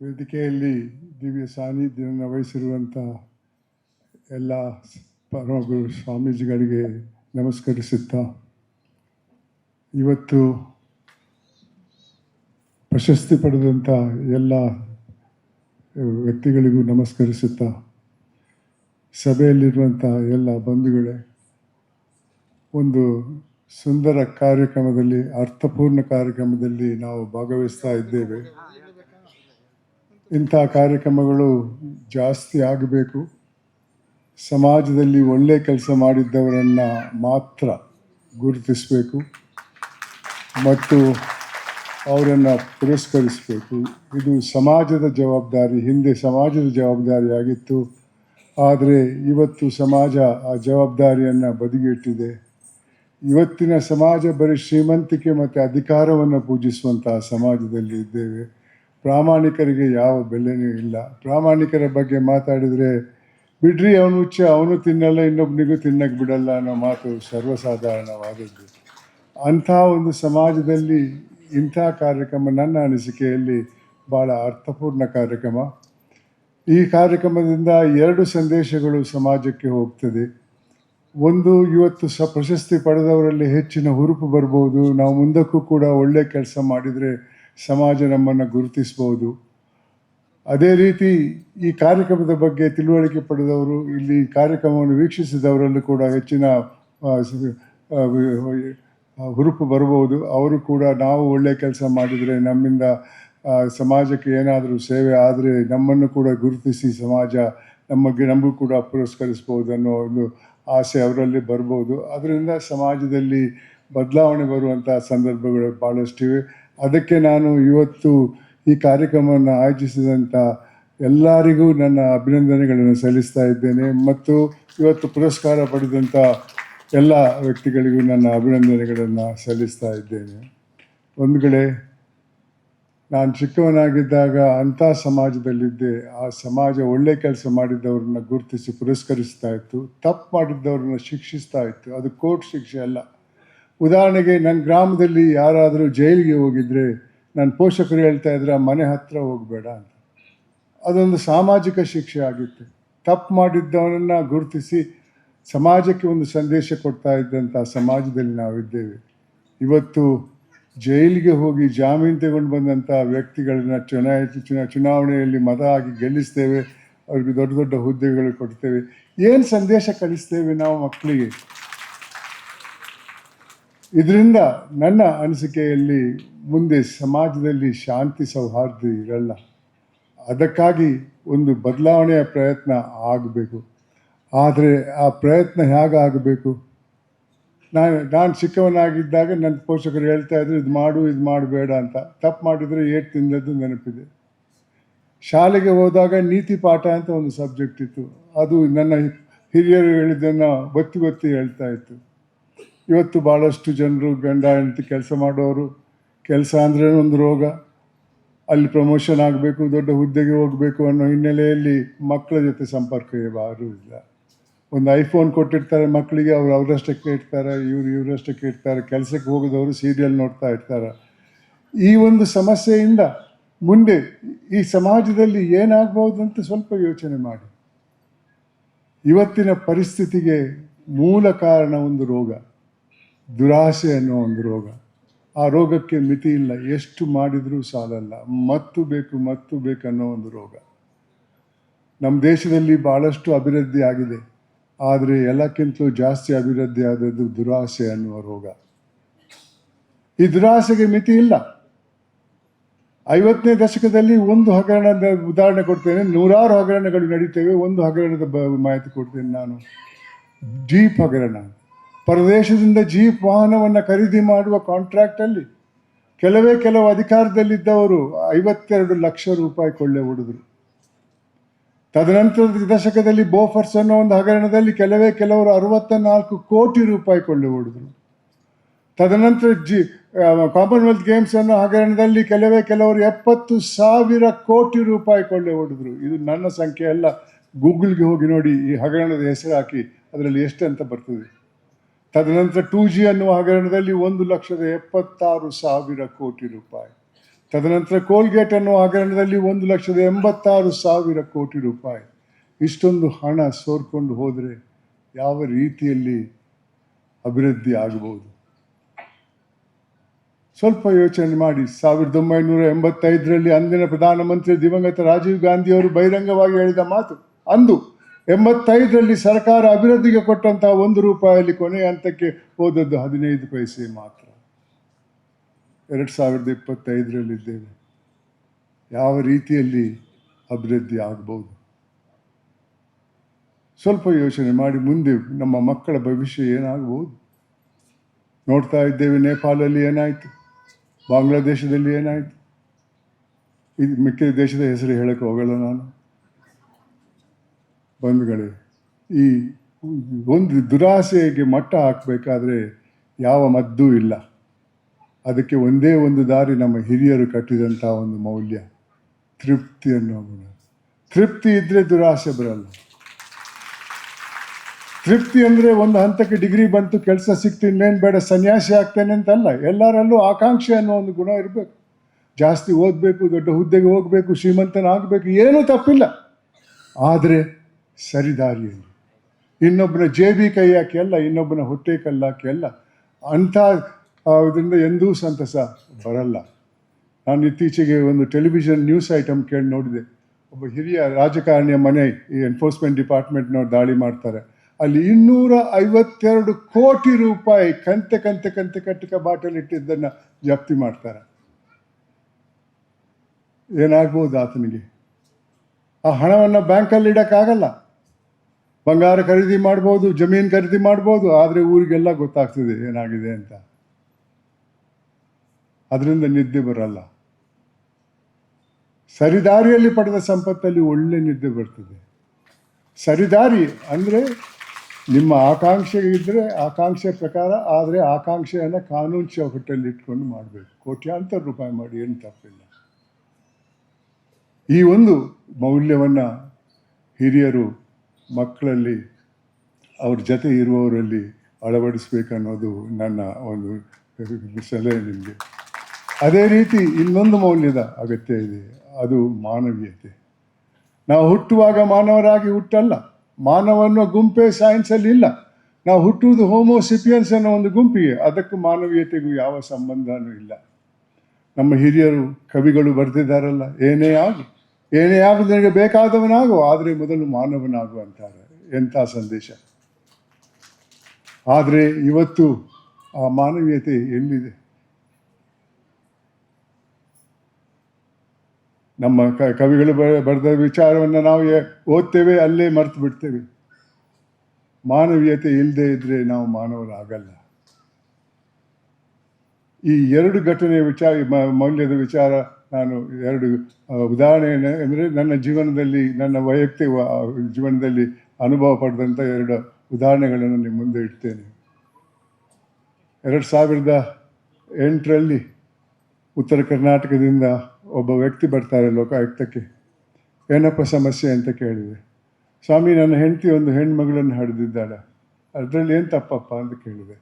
ವೇದಿಕೆಯಲ್ಲಿ ದಿವ್ಯ ಸಾನ್ನಿಧ್ಯವನ್ನು ವಹಿಸಿರುವಂಥ ಎಲ್ಲ ಪರಮಗುರು ಸ್ವಾಮೀಜಿಗಳಿಗೆ ನಮಸ್ಕರಿಸುತ್ತಾ, ಇವತ್ತು ಪ್ರಶಸ್ತಿ ಪಡೆದಂಥ ಎಲ್ಲ ವ್ಯಕ್ತಿಗಳಿಗೂ ನಮಸ್ಕರಿಸುತ್ತಾ, ಸಭೆಯಲ್ಲಿರುವಂಥ ಎಲ್ಲ ಬಂಧುಗಳೇ, ಒಂದು ಸುಂದರ ಕಾರ್ಯಕ್ರಮದಲ್ಲಿ, ಅರ್ಥಪೂರ್ಣ ಕಾರ್ಯಕ್ರಮದಲ್ಲಿ ನಾವು ಭಾಗವಹಿಸ್ತಾ ಇದ್ದೇವೆ. ಇಂಥ ಕಾರ್ಯಕ್ರಮಗಳು ಜಾಸ್ತಿ ಆಗಬೇಕು. ಸಮಾಜದಲ್ಲಿ ಒಳ್ಳೆ ಕೆಲಸ ಮಾಡಿದ್ದವರನ್ನು ಮಾತ್ರ ಗುರುತಿಸಬೇಕು. ಮತ್ತು ಅವರನ್ನು ಪುರಸ್ಕರಿಸಬೇಕು. ಇದು ಸಮಾಜದ ಜವಾಬ್ದಾರಿ, ಹಿಂದೆ ಸಮಾಜದ ಜವಾಬ್ದಾರಿಯಾಗಿತ್ತು. ಆದರೆ ಇವತ್ತು ಸಮಾಜ ಆ ಜವಾಬ್ದಾರಿಯನ್ನು ಬದಿಗಿಟ್ಟಿದೆ. ಇವತ್ತಿನ ಸಮಾಜ ಬರೀ ಶ್ರೀಮಂತಿಕೆ ಮತ್ತು ಅಧಿಕಾರವನ್ನು ಪೂಜಿಸುವಂತಹ ಸಮಾಜದಲ್ಲಿ ಇದ್ದೇವೆ. ಪ್ರಾಮಾಣಿಕರಿಗೆ ಯಾವ ಬೆಲೆನೂ ಇಲ್ಲ. ಪ್ರಾಮಾಣಿಕರ ಬಗ್ಗೆ ಮಾತಾಡಿದರೆ, ಬಿಡ್ರಿ ಅವನು ಹುಚ್ಚ ಅವನು ತಿನ್ನಲ್ಲ ಇನ್ನೊಬ್ಬನಿಗೂ ತಿನ್ನಕ್ಕೆ ಬಿಡಲ್ಲ ಅನ್ನೋ ಮಾತು ಸರ್ವಸಾಧಾರಣವಾದದ್ದು. ಅಂಥ ಒಂದು ಸಮಾಜದಲ್ಲಿ ಇಂಥ ಕಾರ್ಯಕ್ರಮ ನನ್ನ ಅನಿಸಿಕೆಯಲ್ಲಿ ಭಾಳ ಅರ್ಥಪೂರ್ಣ ಕಾರ್ಯಕ್ರಮ. ಈ ಕಾರ್ಯಕ್ರಮದಿಂದ ಎರಡು ಸಂದೇಶಗಳು ಸಮಾಜಕ್ಕೆ ಹೋಗ್ತದೆ. ಒಂದು, ಇವತ್ತು ಸ ಪ್ರಶಸ್ತಿ ಪಡೆದವರಲ್ಲಿ ಹೆಚ್ಚಿನ ಹುರುಪು ಬರ್ಬೋದು. ನಾವು ಮುಂದಕ್ಕೂ ಕೂಡ ಒಳ್ಳೆ ಕೆಲಸ ಮಾಡಿದರೆ ಸಮಾಜ ನಮ್ಮನ್ನು ಗುರುತಿಸ್ಬೋದು. ಅದೇ ರೀತಿ ಈ ಕಾರ್ಯಕ್ರಮದ ಬಗ್ಗೆ ತಿಳುವಳಿಕೆ ಪಡೆದವರು, ಇಲ್ಲಿ ಕಾರ್ಯಕ್ರಮವನ್ನು ವೀಕ್ಷಿಸಿದವರಲ್ಲೂ ಕೂಡ ಹೆಚ್ಚಿನ ಹುರುಪು ಬರ್ಬೋದು ಅವರು ಕೂಡ ನಾವು ಒಳ್ಳೆಯ ಕೆಲಸ ಮಾಡಿದರೆ ನಮ್ಮಿಂದ ಸಮಾಜಕ್ಕೆ ಏನಾದರೂ ಸೇವೆ ಆದರೆ ನಮ್ಮನ್ನು ಕೂಡ ಗುರುತಿಸಿ ಸಮಾಜ ನಮಗೆ, ನಮಗೂ ಕೂಡ ಪುರಸ್ಕರಿಸ್ಬೋದು ಅನ್ನೋ ಒಂದು ಆಸೆ ಅವರಲ್ಲಿ ಬರ್ಬೋದು ಅದರಿಂದ ಸಮಾಜದಲ್ಲಿ ಬದಲಾವಣೆ ಬರುವಂಥ ಸಂದರ್ಭಗಳು ಭಾಳಷ್ಟಿವೆ ಅದಕ್ಕೆ ನಾನು ಇವತ್ತು ಈ ಕಾರ್ಯಕ್ರಮವನ್ನು ಆಯೋಜಿಸಿದಂಥ ಎಲ್ಲರಿಗೂ ನನ್ನ ಅಭಿನಂದನೆಗಳನ್ನು ಸಲ್ಲಿಸ್ತಾ ಇದ್ದೇನೆ ಮತ್ತು ಇವತ್ತು ಪುರಸ್ಕಾರ ಪಡೆದಂಥ ಎಲ್ಲ ವ್ಯಕ್ತಿಗಳಿಗೂ ನನ್ನ ಅಭಿನಂದನೆಗಳನ್ನು ಸಲ್ಲಿಸ್ತಾ ಇದ್ದೇನೆ. ಒಂದು ಕಡೆ, ನಾನು ಚಿಕ್ಕವನಾಗಿದ್ದಾಗ ಅಂಥ ಸಮಾಜದಲ್ಲಿದ್ದೆ. ಆ ಸಮಾಜ ಒಳ್ಳೆ ಕೆಲಸ ಮಾಡಿದ್ದವ್ರನ್ನ ಗುರುತಿಸಿ ಪುರಸ್ಕರಿಸ್ತಾ ಇತ್ತು. ತಪ್ಪು ಮಾಡಿದ್ದವ್ರನ್ನ ಶಿಕ್ಷಿಸ್ತಾ ಇತ್ತು. ಅದು ಕೋರ್ಟ್ ಶಿಕ್ಷೆ ಅಲ್ಲ. ಉದಾಹರಣೆಗೆ ನನ್ನ ಗ್ರಾಮದಲ್ಲಿ ಯಾರಾದರೂ ಜೈಲಿಗೆ ಹೋಗಿದ್ರೆ ನನ್ನ ಪೋಷಕರು ಹೇಳ್ತಾ ಇದ್ರೆ, ಮನೆ ಹತ್ರ ಹೋಗಬೇಡ ಅಂತ. ಅದೊಂದು ಸಾಮಾಜಿಕ ಶಿಕ್ಷೆ ಆಗಿತ್ತು. ತಪ್ಪು ಮಾಡಿದ್ದವನನ್ನು ಗುರುತಿಸಿ ಸಮಾಜಕ್ಕೆ ಒಂದು ಸಂದೇಶ ಕೊಡ್ತಾ ಇದ್ದಂಥ ಸಮಾಜದಲ್ಲಿ ನಾವಿದ್ದೇವೆ. ಇವತ್ತು ಜೈಲಿಗೆ ಹೋಗಿ ಜಾಮೀನು ತಗೊಂಡು ಬಂದಂಥ ವ್ಯಕ್ತಿಗಳನ್ನ ಚುನಾಯಿತು ಚುನಾ, ಚುನಾವಣೆಯಲ್ಲಿ ಮತ ಆಗಿ ಗೆಲ್ಲಿಸ್ತೇವೆ, ಅವ್ರಿಗೆ ದೊಡ್ಡ ದೊಡ್ಡ ಹುದ್ದೆಗಳು ಕೊಡ್ತೇವೆ. ಏನು ಸಂದೇಶ ಕಳಿಸ್ತೇವೆ ನಾವು ಮಕ್ಕಳಿಗೆ? ಇದರಿಂದ ನನ್ನ ಅನಿಸಿಕೆಯಲ್ಲಿ ಮುಂದೆ ಸಮಾಜದಲ್ಲಿ ಶಾಂತಿ ಸೌಹಾರ್ದ ಇರಲ್ಲ. ಅದಕ್ಕಾಗಿ ಒಂದು ಬದಲಾವಣೆಯ ಪ್ರಯತ್ನ ಆಗಬೇಕು. ಆದರೆ ಆ ಪ್ರಯತ್ನ ಹೇಗಾಗಬೇಕು ನಾನು ನಾನು ಚಿಕ್ಕವನಾಗಿದ್ದಾಗ ನನ್ನ ಪೋಷಕರು ಹೇಳ್ತಾ ಇದ್ರು, ಇದು ಮಾಡು, ಇದು ಮಾಡಬೇಡ ಅಂತ. ತಪ್ಪು ಮಾಡಿದರೆ ಏಟ್ ತಿಂದದ್ದು ನೆನಪಿದೆ. ಶಾಲೆಗೆ ಹೋದಾಗ ನೀತಿ ಪಾಠ ಅಂತ ಒಂದು ಸಬ್ಜೆಕ್ಟ್ ಇತ್ತು. ಅದು ನನ್ನ ಹಿರಿಯರು ಹೇಳಿದ್ದನ್ನು ಗೊತ್ತಿ ಗೊತ್ತಿ ಹೇಳ್ತಾ ಇತ್ತು. ಇವತ್ತು ಭಾಳಷ್ಟು ಜನರು ಗಂಡ, ಹೆಂಡತಿ ಕೆಲಸ ಮಾಡೋರು. ಕೆಲಸ ಅಂದರೆ ಒಂದು ರೋಗ. ಅಲ್ಲಿ ಪ್ರಮೋಷನ್ ಆಗಬೇಕು, ದೊಡ್ಡ ಹುದ್ದೆಗೆ ಹೋಗಬೇಕು ಅನ್ನೋ ಹಿನ್ನೆಲೆಯಲ್ಲಿ ಮಕ್ಕಳ ಜೊತೆ ಸಂಪರ್ಕ ಯಾರೂ ಇಲ್ಲ. ಒಂದು ಐಫೋನ್ ಕೊಟ್ಟಿರ್ತಾರೆ ಮಕ್ಕಳಿಗೆ, ಅವ್ರು ಅವರಷ್ಟಕ್ಕೆ ಇರ್ತಾರೆ ಇವರು ಇವರಷ್ಟಕ್ಕೆ ಇರ್ತಾರೆ ಕೆಲಸಕ್ಕೆ ಹೋಗಿದವರು ಸೀರಿಯಲ್ ನೋಡ್ತಾ ಇರ್ತಾರೆ. ಈ ಒಂದು ಸಮಸ್ಯೆಯಿಂದ ಮುಂದೆ ಈ ಸಮಾಜದಲ್ಲಿ ಏನಾಗ್ಬೋದು ಅಂತ ಸ್ವಲ್ಪ ಯೋಚನೆ ಮಾಡಿ. ಇವತ್ತಿನ ಪರಿಸ್ಥಿತಿಗೆ ಮೂಲ ಕಾರಣ ಒಂದು ರೋಗ. ದುರಾಸೆ ಅನ್ನೋ ಒಂದು ರೋಗ. ಆ ರೋಗಕ್ಕೆ ಮಿತಿ ಇಲ್ಲ. ಎಷ್ಟು ಮಾಡಿದರೂ ಸಾಲಲ್ಲ. ಮತ್ತು ಬೇಕು, ಮತ್ತು ಬೇಕನ್ನೋ ಒಂದು ರೋಗ. ನಮ್ಮ ದೇಶದಲ್ಲಿ ಭಾಳಷ್ಟು ಅಭಿವೃದ್ಧಿ ಆಗಿದೆ. ಆದರೆ ಎಲ್ಲಕ್ಕಿಂತಲೂ ಜಾಸ್ತಿ ಅಭಿವೃದ್ಧಿ ಆದದ್ದು ದುರಾಸೆ ಅನ್ನುವ ರೋಗ. ಈ ದುರಾಸೆಗೆ ಮಿತಿ ಇಲ್ಲ. ಐವತ್ತನೇ ದಶಕದಲ್ಲಿ ಒಂದು ಹಗರಣದ ಉದಾಹರಣೆ ಕೊಡ್ತೇನೆ. ನೂರಾರು ಹಗರಣಗಳು ನಡೀತೇವೆ. ಒಂದು ಹಗರಣದ ಮಾಹಿತಿ ಕೊಡ್ತೇನೆ ನಾನು. ಡೀಪ್ ಹಗರಣ ಪರದೇಶದಿಂದ ಜೀಪ್ ವಾಹನವನ್ನು ಖರೀದಿ ಮಾಡುವ ಕಾಂಟ್ರಾಕ್ಟಲ್ಲಿ ಕೆಲವೇ ಕೆಲವು ಅಧಿಕಾರದಲ್ಲಿದ್ದವರು ಐವತ್ತೆರಡು ಲಕ್ಷ ರೂಪಾಯಿ ಕೊಳ್ಳೆ ಹೊಡೆದರು. ತದನಂತರದ ದಶಕದಲ್ಲಿ ಬೋಫರ್ಸ್ ಅನ್ನೋ ಒಂದು ಹಗರಣದಲ್ಲಿ ಕೆಲವೇ ಕೆಲವರು ಅರವತ್ತ ನಾಲ್ಕು ಕೋಟಿ ರೂಪಾಯಿ ಕೊಳ್ಳೆ ಹೊಡೆದರು. ತದನಂತರ ಜಿ ಕಾಮನ್ವೆಲ್ತ್ ಗೇಮ್ಸ್ ಅನ್ನೋ ಹಗರಣದಲ್ಲಿ ಕೆಲವೇ ಕೆಲವರು ಎಪ್ಪತ್ತು ಸಾವಿರ ಕೋಟಿ ರೂಪಾಯಿ ಕೊಳ್ಳೆ ಹೊಡೆದ್ರು. ಇದು ನನ್ನ ಸಂಖ್ಯೆ ಅಲ್ಲ. ಗೂಗಲ್ಗೆ ಹೋಗಿ ನೋಡಿ ಈ ಹಗರಣದ ಹೆಸರು ಹಾಕಿ ಅದರಲ್ಲಿ ಎಷ್ಟು ಅಂತ ಬರ್ತದೆ. ತದನಂತರ ಟೂ ಜಿ ಅನ್ನುವ ಹಗರಣದಲ್ಲಿ ಒಂದು ಲಕ್ಷದ ಎಪ್ಪತ್ತಾರು ಸಾವಿರ ಕೋಟಿ ರೂಪಾಯಿ. ತದನಂತರ ಕೋಲ್ಗೇಟ್ ಅನ್ನುವ ಹಗರಣದಲ್ಲಿ ಒಂದು ಲಕ್ಷದ ಎಂಬತ್ತಾರು ಸಾವಿರ ಕೋಟಿ ರೂಪಾಯಿ. ಇಷ್ಟೊಂದು ಹಣ ಸೋರ್ಕೊಂಡು ಹೋದರೆ ಯಾವ ರೀತಿಯಲ್ಲಿ ಅಭಿವೃದ್ಧಿ ಆಗಬಹುದು ಸ್ವಲ್ಪ ಯೋಚನೆ ಮಾಡಿ. ಸಾವಿರದ ಒಂಬೈನೂರ ಎಂಬತ್ತೈದರಲ್ಲಿ ಅಂದಿನ ಪ್ರಧಾನಮಂತ್ರಿ ದಿವಂಗತ ರಾಜೀವ್ ಗಾಂಧಿಯವರು ಬಹಿರಂಗವಾಗಿ ಹೇಳಿದ ಮಾತು ಅಂದು ಎಂಬತ್ತೈದರಲ್ಲಿ ಸರ್ಕಾರ ಅಭಿವೃದ್ಧಿಗೆ ಕೊಟ್ಟಂತಹ ಒಂದು ರೂಪಾಯಲ್ಲಿ ಕೊನೆಯ ಹಂತಕ್ಕೆ ಹೋದದ್ದು ಹದಿನೈದು ಪೈಸೆ ಮಾತ್ರ. ಎರಡು ಸಾವಿರದ ಇಪ್ಪತ್ತೈದರಲ್ಲಿದ್ದೇವೆ ಯಾವ ರೀತಿಯಲ್ಲಿ ಅಭಿವೃದ್ಧಿ ಆಗಬಹುದು ಸ್ವಲ್ಪ ಯೋಚನೆ ಮಾಡಿ ಮುಂದೆ ನಮ್ಮ ಮಕ್ಕಳ ಭವಿಷ್ಯ ಏನಾಗಬಹುದು ನೋಡ್ತಾ ಇದ್ದೇವೆ ನೇಪಾಳಲ್ಲಿ ಏನಾಯಿತು? ಬಾಂಗ್ಲಾದೇಶದಲ್ಲಿ ಏನಾಯಿತು? ಇದು ಮಿಕ್ಕಿದ ದೇಶದ ಹೆಸರು ಹೇಳಕ್ಕೆ ಹೋಗಲ್ಲ ನಾನು. ಬಂಧುಗಳೇ, ಈ ಒಂದು ದುರಾಸೆಗೆ ಮಟ್ಟ ಹಾಕಬೇಕಾದ್ರೆ ಯಾವ ಮದ್ದೂ ಇಲ್ಲ. ಅದಕ್ಕೆ ಒಂದೇ ಒಂದು ದಾರಿ ನಮ್ಮ ಹಿರಿಯರು ಕಟ್ಟಿದಂಥ ಒಂದು ಮೌಲ್ಯ, ತೃಪ್ತಿ ಅನ್ನೋ ಗುಣ. ತೃಪ್ತಿ ಇದ್ದರೆ ದುರಾಸೆ ಬರಲ್ಲ. ತೃಪ್ತಿ ಅಂದರೆ ಒಂದು ಹಂತಕ್ಕೆ ಡಿಗ್ರಿ ಬಂತು, ಕೆಲಸ ಸಿಕ್ತು, ಇನ್ನೇನು ಬೇಡ, ಸನ್ಯಾಸಿ ಆಗ್ತೇನೆ ಅಂತಲ್ಲ, ಎಲ್ಲರಲ್ಲೂ ಆಕಾಂಕ್ಷೆ ಅನ್ನೋ ಒಂದು ಗುಣ ಇರಬೇಕು. ಜಾಸ್ತಿ ಓದಬೇಕು, ದೊಡ್ಡ ಹುದ್ದೆಗೆ ಹೋಗಬೇಕು, ಶ್ರೀಮಂತನಾಗಬೇಕು, ಏನೂ ತಪ್ಪಿಲ್ಲ. ಆದರೆ ಸರಿದಾರಿಯಲ್ಲಿ ಇನ್ನೊಬ್ಬನ ಜೇಬಿ ಕೈ ಹಾಕಿ ಅಲ್ಲ ಇನ್ನೊಬ್ಬನ ಹೊಟ್ಟೆ ಕಲ್ಲಾಕಿ ಅಲ್ಲ ಅಂಥ ಇದರಿಂದ ಎಂದೂ ಸಂತಸ ಬರಲ್ಲ. ನಾನು ಇತ್ತೀಚೆಗೆ ಒಂದು ಟೆಲಿವಿಷನ್ ನ್ಯೂಸ್ ಐಟಮ್ ಕೇಳಿ ನೋಡಿದೆ. ಒಬ್ಬ ಹಿರಿಯ ರಾಜಕಾರಣಿಯ ಮನೆ ಈ ಎನ್ಫೋರ್ಸ್ಮೆಂಟ್ ಡಿಪಾರ್ಟ್ಮೆಂಟ್ನವ್ರು ದಾಳಿ ಮಾಡ್ತಾರೆ. ಅಲ್ಲಿ ಇನ್ನೂರ ಐವತ್ತೆರಡು ಕೋಟಿ ರೂಪಾಯಿ ಕಂತೆ ಕಂತೆ ಕಂತೆ ಕಟ್ಟಿಕ ಬಾಟಲ್ ಇಟ್ಟಿದ್ದನ್ನು ಜಪ್ತಿ ಮಾಡ್ತಾರೆ. ಏನಾಗ್ಬೋದು ಆತನಿಗೆ? ಆ ಹಣವನ್ನು ಬ್ಯಾಂಕಲ್ಲಿ ಇಡೋಕ್ಕಾಗಲ್ಲ. ಬಂಗಾರ ಖರೀದಿ ಮಾಡ್ಬೋದು, ಜಮೀನು ಖರೀದಿ ಮಾಡ್ಬೋದು, ಆದರೆ ಊರಿಗೆಲ್ಲ ಗೊತ್ತಾಗ್ತದೆ ಏನಾಗಿದೆ ಅಂತ. ಅದರಿಂದ ನಿದ್ದೆ ಬರಲ್ಲ. ಸರಿದಾರಿಯಲ್ಲಿ ಪಡೆದ ಸಂಪತ್ತಲ್ಲಿ ಒಳ್ಳೆ ನಿದ್ದೆ ಬರ್ತದೆ. ಸರಿದಾರಿ ಅಂದರೆ ನಿಮ್ಮ ಆಕಾಂಕ್ಷೆ ಇದ್ದರೆ ಆಕಾಂಕ್ಷೆ ಪ್ರಕಾರ, ಆದರೆ ಆಕಾಂಕ್ಷೆಯನ್ನು ಕಾನೂನು ಚೌಕಟ್ಟಲ್ಲಿ ಇಟ್ಕೊಂಡು ಮಾಡಬೇಕು. ಕೋಟ್ಯಾಂತರ ರೂಪಾಯಿ ಮಾಡಿ, ಏನು ತಪ್ಪಿಲ್ಲ. ಈ ಒಂದು ಮೌಲ್ಯವನ್ನು ಹಿರಿಯರು ಮಕ್ಕಳಲ್ಲಿ, ಅವ್ರ ಜೊತೆ ಇರುವವರಲ್ಲಿ ಅಳವಡಿಸ್ಬೇಕನ್ನೋದು ನನ್ನ ಒಂದು ಸಲಹೆ ನಿಮಗೆ. ಅದೇ ರೀತಿ ಇನ್ನೊಂದು ಮೌಲ್ಯದ ಅಗತ್ಯ ಇದೆ, ಅದು ಮಾನವೀಯತೆ. ನಾವು ಹುಟ್ಟುವಾಗ ಮಾನವರಾಗಿ ಹುಟ್ಟಲ್ಲ, ಮಾನವನ ಗುಂಪೇ ಸೈನ್ಸಲ್ಲಿ ಇಲ್ಲ. ನಾವು ಹುಟ್ಟುವುದು ಹೋಮೋಸಿಪಿಯನ್ಸ್ ಅನ್ನೋ ಒಂದು ಗುಂಪಿಗೆ, ಅದಕ್ಕೂ ಮಾನವೀಯತೆಗೂ ಯಾವ ಸಂಬಂಧನೂ ಇಲ್ಲ. ನಮ್ಮ ಹಿರಿಯರು, ಕವಿಗಳು ಬರೆದಿದ್ದಾರಲ್ಲ, ಏನೇ ಆಗು ಏನೇ ಆಗು ನಿನಗೆ ಬೇಕಾದವನಾಗು, ಆದರೆ ಮೊದಲು ಮಾನವನಾಗು ಅಂತಾರೆ. ಎಂಥ ಸಂದೇಶ. ಆದರೆ ಇವತ್ತು ಆ ಮಾನವೀಯತೆ ಎಲ್ಲಿದೆ? ನಮ್ಮ ಕ, ಕವಿಗಳು ಬರೆದ ವಿಚಾರವನ್ನು ನಾವು ಓದ್ತೇವೆ, ಅಲ್ಲೇ ಮರ್ತು ಬಿಡ್ತೇವೆ. ಮಾನವೀಯತೆ ಇಲ್ಲದೆ ಇದ್ದರೆ ನಾವು ಮಾನವರಾಗಲ್ಲ. ಈ ಎರಡು ಘಟನೆಯ ವಿಚಾರ ಮೌಲ್ಯದ ವಿಚಾರ ನಾನು ಎರಡು ಉದಾಹರಣೆ ಅಂದರೆ ನನ್ನ ಜೀವನದಲ್ಲಿ, ನನ್ನ ವೈಯಕ್ತಿಕ ಜೀವನದಲ್ಲಿ ಅನುಭವ ಪಡೆದಂಥ ಎರಡು ಉದಾಹರಣೆಗಳನ್ನು ನಿಮ್ಮ ಮುಂದೆ ಇಡ್ತೇನೆ. ಎರಡು ಸಾವಿರದ ಎಂಟರಲ್ಲಿ ಉತ್ತರ ಕರ್ನಾಟಕದಿಂದ ಒಬ್ಬ ವ್ಯಕ್ತಿ ಬರ್ತಾರೆ ಲೋಕಾಯುಕ್ತಕ್ಕೆ. ಏನಪ್ಪ ಸಮಸ್ಯೆ ಅಂತ ಕೇಳಿದೆ. ಸ್ವಾಮಿ, ನನ್ನ ಹೆಂಡತಿ ಒಂದು ಹೆಣ್ಮಗಳನ್ನು ಹಡೆದಿದ್ದಾಳೆ. ಅದರಲ್ಲಿ ಏನು ತಪ್ಪಪ್ಪ ಅಂತ ಕೇಳಿದೆ.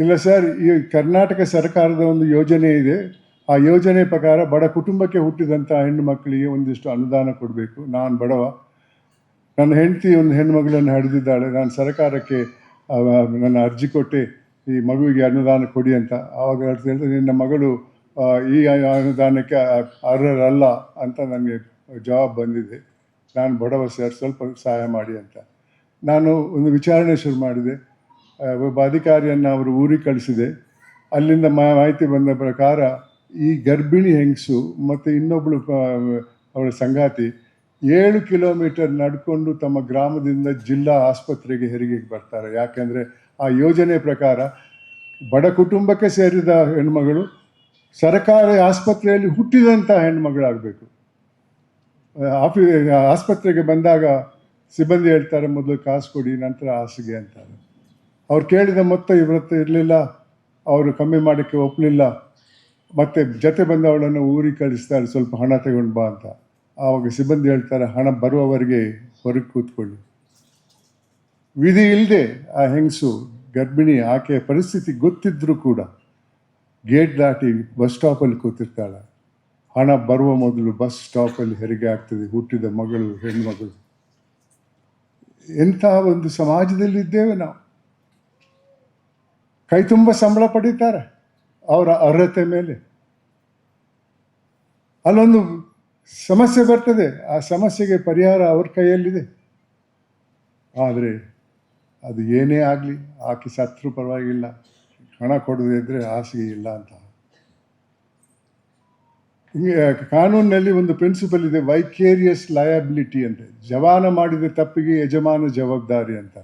ಇಲ್ಲ ಸರ್, ಈ ಕರ್ನಾಟಕ ಸರ್ಕಾರದ ಒಂದು ಯೋಜನೆ ಇದೆ. ಆ ಯೋಜನೆ ಪ್ರಕಾರ ಬಡ ಕುಟುಂಬಕ್ಕೆ ಹುಟ್ಟಿದಂಥ ಹೆಣ್ಣು ಮಕ್ಕಳಿಗೆ ಒಂದಿಷ್ಟು ಅನುದಾನ ಕೊಡಬೇಕು. ನಾನು ಬಡವ. ನನ್ನ ಹೆಂಡತಿ ಒಂದು ಹೆಣ್ಮಗಳನ್ನು ಹಡೆದಿದ್ದಾಳೆ ನಾನು ಸರ್ಕಾರಕ್ಕೆ ನನ್ನ ಅರ್ಜಿ ಕೊಟ್ಟೆ, ಈ ಮಗುವಿಗೆ ಅನುದಾನ ಕೊಡಿ ಅಂತ. ಆವಾಗ ಹೇಳಿದ್ರು ನಿನ್ನ ಮಗಳು ಈ ಅನುದಾನಕ್ಕೆ ಅರ್ಹರಲ್ಲ ಅಂತ ನನಗೆ ಜವಾಬ್ ಬಂದಿದೆ. ನಾನು ಬಡವ ಸರ್, ಸ್ವಲ್ಪ ಸಹಾಯ ಮಾಡಿ ಅಂತ. ನಾನು ಒಂದು ವಿಚಾರಣೆ ಶುರು ಮಾಡಿದೆ. ಒಬ್ಬ ಅಧಿಕಾರಿಯನ್ನು ಅವರು ಊರಿಗೆ ಕಳಿಸಿದೆ. ಅಲ್ಲಿಂದ ಮಾಹಿತಿ ಬಂದ ಪ್ರಕಾರ ಈ ಗರ್ಭಿಣಿ ಹೆಂಗಸು ಮತ್ತು ಇನ್ನೊಬ್ಬಳು ಅವಳ ಸಂಗಾತಿ ಏಳು ಕಿಲೋಮೀಟರ್ ನಡ್ಕೊಂಡು ತಮ್ಮ ಗ್ರಾಮದಿಂದ ಜಿಲ್ಲಾ ಆಸ್ಪತ್ರೆಗೆ ಹೆರಿಗೆಗೆ ಬರ್ತಾರೆ. ಯಾಕೆಂದರೆ ಆ ಯೋಜನೆ ಪ್ರಕಾರ ಬಡ ಕುಟುಂಬಕ್ಕೆ ಸೇರಿದ ಹೆಣ್ಮಗಳು ಸರ್ಕಾರಿ ಆಸ್ಪತ್ರೆಯಲ್ಲಿ ಹುಟ್ಟಿದಂಥ ಹೆಣ್ಮಗಳಾಗಬೇಕು. ಆಫಿ, ಆಸ್ಪತ್ರೆಗೆ ಬಂದಾಗ ಸಿಬ್ಬಂದಿ ಹೇಳ್ತಾರೆ, ಮೊದಲು ಕಾಸು ಕೊಡಿ, ನಂತರ ಹಾಸಿಗೆ ಅಂತಾರೆ. ಅವ್ರು ಕೇಳಿದ ಮೊತ್ತ ಇವ್ರ ಹತ್ರ ಇರಲಿಲ್ಲ, ಅವರು ಕಮ್ಮಿ ಮಾಡೋಕ್ಕೆ ಒಪ್ಪಲಿಲ್ಲ ಮತ್ತೆ ಜೊತೆ ಬಂದವಳನ್ನು ಊರಿಗೆ ಕಳಿಸ್ತಾರೆ ಸ್ವಲ್ಪ ಹಣ ತಗೊಂಡು ಬಾ ಅಂತ. ಆವಾಗ ಸಿಬ್ಬಂದಿ ಹೇಳ್ತಾರೆ, ಹಣ ಬರುವವರೆಗೆ ಹೊರಗೆ ಕೂತ್ಕೊಳ್ಳಿ. ವಿಧಿ ಇಲ್ಲದೆ ಆ ಹೆಂಗಸು, ಗರ್ಭಿಣಿ, ಆಕೆಯ ಪರಿಸ್ಥಿತಿ ಗೊತ್ತಿದ್ರೂ ಕೂಡ ಗೇಟ್ ದಾಟಿ ಬಸ್ ಸ್ಟಾಪಲ್ಲಿ ಕೂತಿರ್ತಾಳೆ. ಹಣ ಬರುವ ಮೊದಲು ಬಸ್ ಸ್ಟಾಪಲ್ಲಿ ಹೆರಿಗೆ ಆಗ್ತದೆ, ಹುಟ್ಟಿದ ಮಗಳು, ಹೆಣ್ಮಗಳು. ಎಂಥ ಒಂದು ಸಮಾಜದಲ್ಲಿ ಇದ್ದೇವೆ ನಾವು. ಕೈ ತುಂಬ ಸಂಬಳ ಪಡೀತಾರೆ. ಅವರ ಅರ್ಹತೆ ಮೇಲೆ. ಅಲ್ಲೊಂದು ಸಮಸ್ಯೆ ಬರ್ತದೆ. ಆ ಸಮಸ್ಯೆಗೆ ಪರಿಹಾರ ಅವ್ರ ಕೈಯಲ್ಲಿದೆ. ಆದರೆ ಅದು ಏನೇ ಆಗಲಿ, ಆಕೆ ಸತ್ರು ಪರವಾಗಿಲ್ಲ. ಹಣ ಕೊಡದೇ ಇದ್ದರೆ ಹಾಸಿಗೆ ಇಲ್ಲ ಅಂತ. ಕಾನೂನಿನಲ್ಲಿ ಒಂದು ಪ್ರಿನ್ಸಿಪಲ್ ಇದೆ ವೈಕೇರಿಯಸ್ ಲಯಬಿಲಿಟಿ ಅಂತ. ಜವಾನ ಮಾಡಿದ ತಪ್ಪಿಗೆ ಯಜಮಾನ ಜವಾಬ್ದಾರಿ ಅಂತ.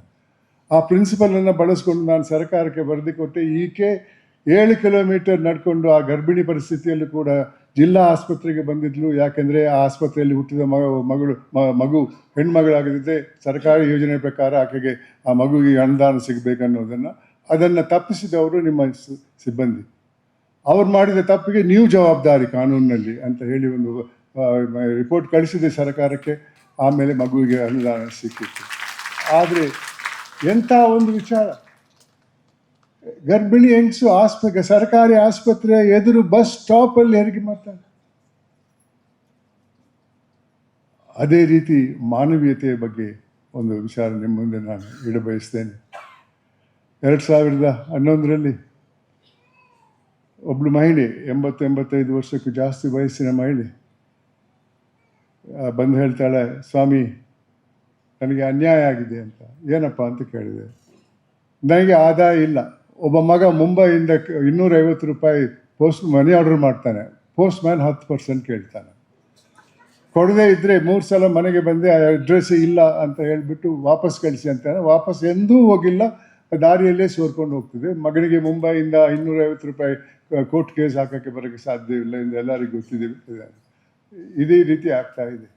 ಆ ಪ್ರಿನ್ಸಿಪಲನ್ನು ಬಳಸ್ಕೊಂಡು ನಾನು ಸರ್ಕಾರಕ್ಕೆ ಬರೆದು ಕೊಟ್ಟೆ, ಈಕೆ ಏಳು ಕಿಲೋಮೀಟರ್ ನಡ್ಕೊಂಡು ಆ ಗರ್ಭಿಣಿ ಪರಿಸ್ಥಿತಿಯಲ್ಲೂ ಕೂಡ ಜಿಲ್ಲಾ ಆಸ್ಪತ್ರೆಗೆ ಬಂದಿದ್ಲು. ಯಾಕೆಂದರೆ ಆ ಆಸ್ಪತ್ರೆಯಲ್ಲಿ ಹುಟ್ಟಿದ ಮಗ, ಮಗಳು ಮಗು ಹೆಣ್ಮಗಳಾಗದಿದ್ದರೆ ಸರ್ಕಾರಿ ಯೋಜನೆ ಪ್ರಕಾರ ಆಕೆಗೆ ಆ ಮಗುವಿಗೆ ಅನುದಾನ ಸಿಗಬೇಕನ್ನೋದನ್ನು ಅದನ್ನು ತಪ್ಪಿಸಿದವರು ನಿಮ್ಮ ಸಿಬ್ಬಂದಿ. ಅವ್ರು ಮಾಡಿದ ತಪ್ಪಿಗೆ ನೀವು ಜವಾಬ್ದಾರಿ ಕಾನೂನಿನಲ್ಲಿ ಅಂತ ಹೇಳಿ ಒಂದು ರಿಪೋರ್ಟ್ ಕಳಿಸಿದೆ ಸರ್ಕಾರಕ್ಕೆ. ಆಮೇಲೆ ಮಗುವಿಗೆ ಅನುದಾನ ಸಿಕ್ಕಿತ್ತು. ಆದರೆ ಎಂಥ ಒಂದು ವಿಚಾರ? ಗರ್ಭಿಣಿ ಹೆಂಗಸು ಆಸ್ಪತ್ರೆ, ಸರ್ಕಾರಿ ಆಸ್ಪತ್ರೆ ಎದುರು ಬಸ್ ಸ್ಟಾಪಲ್ಲಿ ಹೆರಿಗೆ ಮಾಡ್ತಾರೆ. ಅದೇ ರೀತಿ ಮಾನವೀಯತೆಯ ಬಗ್ಗೆ ಒಂದು ವಿಚಾರ ನಿಮ್ಮ ಮುಂದೆ ನಾನು ಇಡಬಯಸ್ತೇನೆ. ಎರಡು ಸಾವಿರದ ಹನ್ನೊಂದರಲ್ಲಿ ಒಬ್ಬಳು ಮಹಿಳೆ ಎಂಬತ್ತು ಎಂಬತ್ತೈದು ವರ್ಷಕ್ಕೂ ಜಾಸ್ತಿ ವಯಸ್ಸಿನ ಮಹಿಳೆ ಬಂದು ಹೇಳ್ತಾಳೆ, ಸ್ವಾಮಿ, ನನಗೆ ಅನ್ಯಾಯ ಆಗಿದೆ ಅಂತ. ಏನಪ್ಪ ಅಂತ ಕೇಳಿದೆ. ನನಗೆ ಆದಾಯ ಇಲ್ಲ. ಒಬ್ಬ ಮಗ ಮುಂಬೈಯಿಂದ ಇನ್ನೂರೈವತ್ತು ರೂಪಾಯಿ ಪೋಸ್ಟ್ ಮನಿ ಆರ್ಡರ್ ಮಾಡ್ತಾನೆ. ಪೋಸ್ಟ್ ಮ್ಯಾನ್ ಹತ್ತು ಪರ್ಸೆಂಟ್ ಕೇಳ್ತಾನೆ. ಕೊಡದೇ ಇದ್ದರೆ ಮೂರು ಸಲ ಮನೆಗೆ ಬಂದೆ, ಆ ಅಡ್ರೆಸ್ ಇಲ್ಲ ಅಂತ ಹೇಳಿಬಿಟ್ಟು ವಾಪಸ್ ಕಳಿಸಿ ಅಂತಾನೆ. ವಾಪಸ್ ಎಂದೂ ಹೋಗಿಲ್ಲ, ದಾರಿಯಲ್ಲೇ ಸೋರ್ಕೊಂಡು ಹೋಗ್ತಿದೆ. ಮಗನಿಗೆ ಮುಂಬೈಯಿಂದ ಇನ್ನೂರೈವತ್ತು ರೂಪಾಯಿ ಕೋರ್ಟ್ ಕೇಸ್ ಹಾಕೋಕ್ಕೆ ಬರೋಕ್ಕೆ ಸಾಧ್ಯವಿಲ್ಲ ಎಂದು ಎಲ್ಲರಿಗೂ ಗೊತ್ತಿದೆ. ಇದೇ ರೀತಿ ಆಗ್ತಾ ಇದೆ.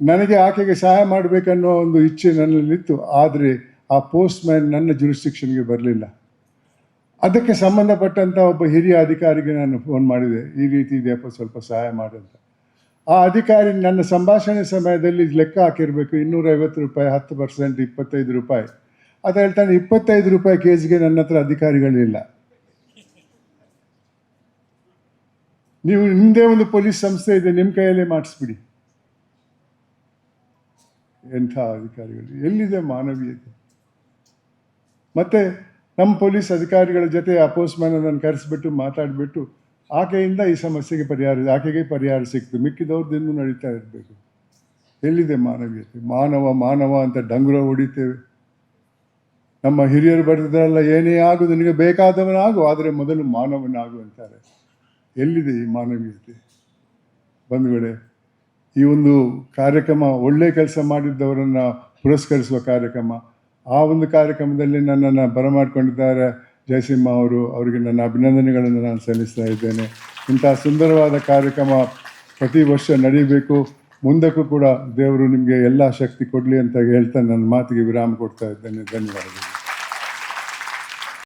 ನನಗೆ ಆಕೆಗೆ ಸಹಾಯ ಮಾಡಬೇಕನ್ನೋ ಒಂದು ಇಚ್ಛೆ ನನ್ನಲ್ಲಿತ್ತು, ಆದರೆ ಆ ಪೋಸ್ಟ್ ಮ್ಯಾನ್ ನನ್ನ ಜುರಿಸ್ಟಿಕ್ಷನ್ಗೆ ಬರಲಿಲ್ಲ. ಅದಕ್ಕೆ ಸಂಬಂಧಪಟ್ಟಂಥ ಒಬ್ಬ ಹಿರಿಯ ಅಧಿಕಾರಿಗೆ ನಾನು ಫೋನ್ ಮಾಡಿದೆ. ಈ ರೀತಿ ಇದೆಯಪ್ಪ ಸ್ವಲ್ಪ ಸಹಾಯ ಮಾಡಂತ ಆ ಅಧಿಕಾರಿ ನನ್ನ ಸಂಭಾಷಣೆ ಸಮಯದಲ್ಲಿ ಲೆಕ್ಕ ಹಾಕಿರಬೇಕು. ಇನ್ನೂರೈವತ್ತು ರೂಪಾಯಿ, ಹತ್ತು ಪರ್ಸೆಂಟ್ ಇಪ್ಪತ್ತೈದು ರೂಪಾಯಿ. ಅದು ಹೇಳ್ತಾನೆ, ಇಪ್ಪತ್ತೈದು ರೂಪಾಯಿ ಕೇಸ್ಗೆ ನನ್ನ ಹತ್ರ ಅಧಿಕಾರಿಗಳಿಲ್ಲ. ನೀವು ನಿಮ್ಮದೇ ಒಂದು ಪೊಲೀಸ್ ಸಂಸ್ಥೆ ಇದೆ ನಿಮ್ಮ ಕೈಯಲ್ಲೇ ಮಾಡಿಸ್ಬಿಡಿ. ಎಂಥ ಅಧಿಕಾರಿಗಳು? ಎಲ್ಲಿದೆ ಮಾನವೀಯತೆ? ಮತ್ತೆ ನಮ್ಮ ಪೊಲೀಸ್ ಅಧಿಕಾರಿಗಳ ಜೊತೆ ಆ ಪೋಸ್ಟ್ಮ್ಯಾನ್ ಅನ್ನು ಕರೆಸಿಬಿಟ್ಟು ಮಾತಾಡಿಬಿಟ್ಟು ಆಕೆಯಿಂದ ಈ ಸಮಸ್ಯೆಗೆ ಪರಿಹಾರ, ಆಕೆಗೆ ಪರಿಹಾರ ಸಿಕ್ತು. ಮಿಕ್ಕಿದವ್ರದ್ದು ಇನ್ನೂ ನಡೀತಾ ಇರಬೇಕು. ಎಲ್ಲಿದೆ ಮಾನವೀಯತೆ? ಮಾನವ ಮಾನವ ಅಂತ ಡಂಗುರ ಹೊಡಿತೇವೆ. ನಮ್ಮ ಹಿರಿಯರು ಬರೆದ್ರಲ್ಲ ಏನೇ ಆಗು ನಿನಗೆ ಬೇಕಾದವನಾಗು, ಆದರೆ ಮೊದಲು ಮಾನವನಾಗು ಅಂತಾರೆ. ಎಲ್ಲಿದೆ ಈ ಮಾನವೀಯತೆ? ಬಂಧುಗಳೇ, ಈ ಒಂದು ಕಾರ್ಯಕ್ರಮ ಒಳ್ಳೆ ಕೆಲಸ ಮಾಡಿದ್ದವರನ್ನು ಪುರಸ್ಕರಿಸುವ ಕಾರ್ಯಕ್ರಮ ಆ ಒಂದು ಕಾರ್ಯಕ್ರಮದಲ್ಲಿ ನನ್ನನ್ನು ಬರಮಾಡಿಕೊಂಡಿದ್ದಾರೆ ಜಯಸಿಂಹ ಅವರು. ಅವರಿಗೆ ನನ್ನ ಅಭಿನಂದನೆಗಳನ್ನು ನಾನು ಸಲ್ಲಿಸ್ತಾ ಇದ್ದೇನೆ. ಇಂಥ ಸುಂದರವಾದ ಕಾರ್ಯಕ್ರಮ ಪ್ರತಿ ವರ್ಷ ನಡೀಬೇಕು. ಮುಂದಕ್ಕೂ ಕೂಡ ದೇವರು ನಿಮಗೆ ಎಲ್ಲ ಶಕ್ತಿ ಕೊಡಲಿ ಅಂತ ಹೇಳ್ತಾ ನನ್ನ ಮಾತಿಗೆ ವಿರಾಮ ಕೊಡ್ತಾ ಇದ್ದೇನೆ. ಧನ್ಯವಾದಗಳು.